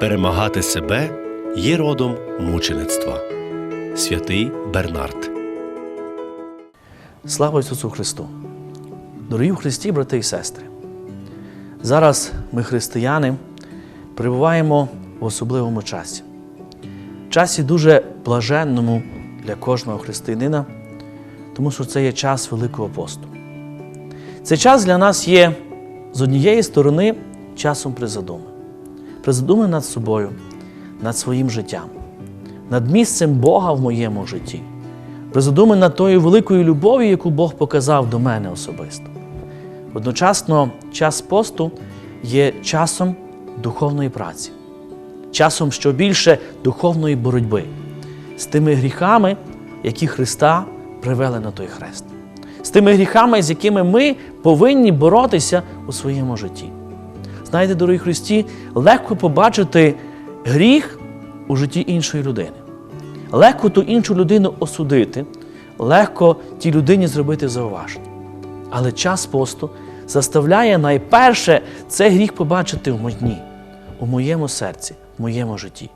Перемагати себе є родом мучеництва. Святий Бернард. Слава Ісусу Христу! Дорогі в Христі, брати і сестри! Зараз ми, християни, перебуваємо в особливому часі. Часі дуже блаженному для кожного християнина, тому що це є час Великого посту. Цей час для нас є з однієї сторони часом призадуми. Призадуми над собою, над своїм життям, над місцем Бога в моєму житті. Призадуми над тою великою любов'ю, яку Бог показав до мене особисто. Одночасно, час посту є часом духовної праці, часом що більше духовної боротьби з тими гріхами, які Христа привели на той хрест, з тими гріхами, з якими ми повинні боротися у своєму житті. Знаєте, дорогі Христі, легко побачити гріх у житті іншої людини. Легко ту іншу людину осудити, легко тій людині зробити зауваження. Але час посту заставляє найперше цей гріх побачити в мені, у моєму серці, в моєму житті,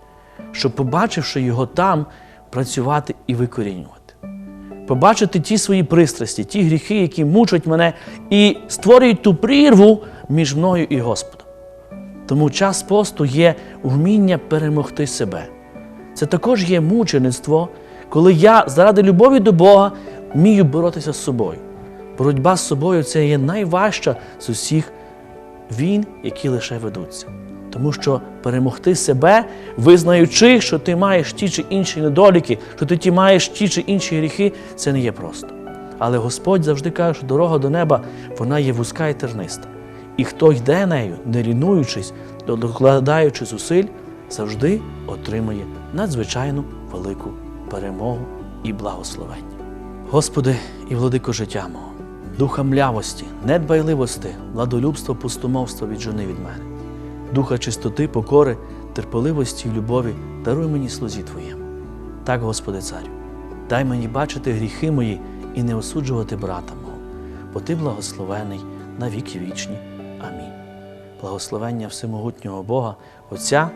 щоб, побачивши його там, працювати і викорінювати. Побачити ті свої пристрасті, ті гріхи, які мучать мене і створюють ту прірву між мною і Господом. Тому час посту є вміння перемогти себе. Це також є мучеництво, коли я заради любові до Бога вмію боротися з собою. Боротьба з собою це є найважча з усіх війн, які лише ведуться. Тому що перемогти себе, визнаючи, що ти маєш ті чи інші недоліки, що ти ті маєш ті чи інші гріхи, це не є просто. Але Господь завжди каже, що дорога до неба вона є вузька і терниста. І хто йде нею, не лінуючись, докладаючи зусиль, завжди отримує надзвичайну велику перемогу і благословення. Господи і владико життя мого, духа млявості, недбайливості, владолюбства, пустомовства віджени від мене, духа чистоти, покори, терпеливості і любові даруй мені слузі Твоєму. Так, Господи Царю, дай мені бачити гріхи мої і не осуджувати брата мого, бо Ти благословений на віки вічні. Амінь. Благословення всемогутнього Бога, Отця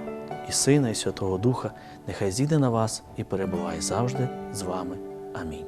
і Сина, і Святого Духа, нехай зійде на вас і перебуває завжди з вами. Амінь.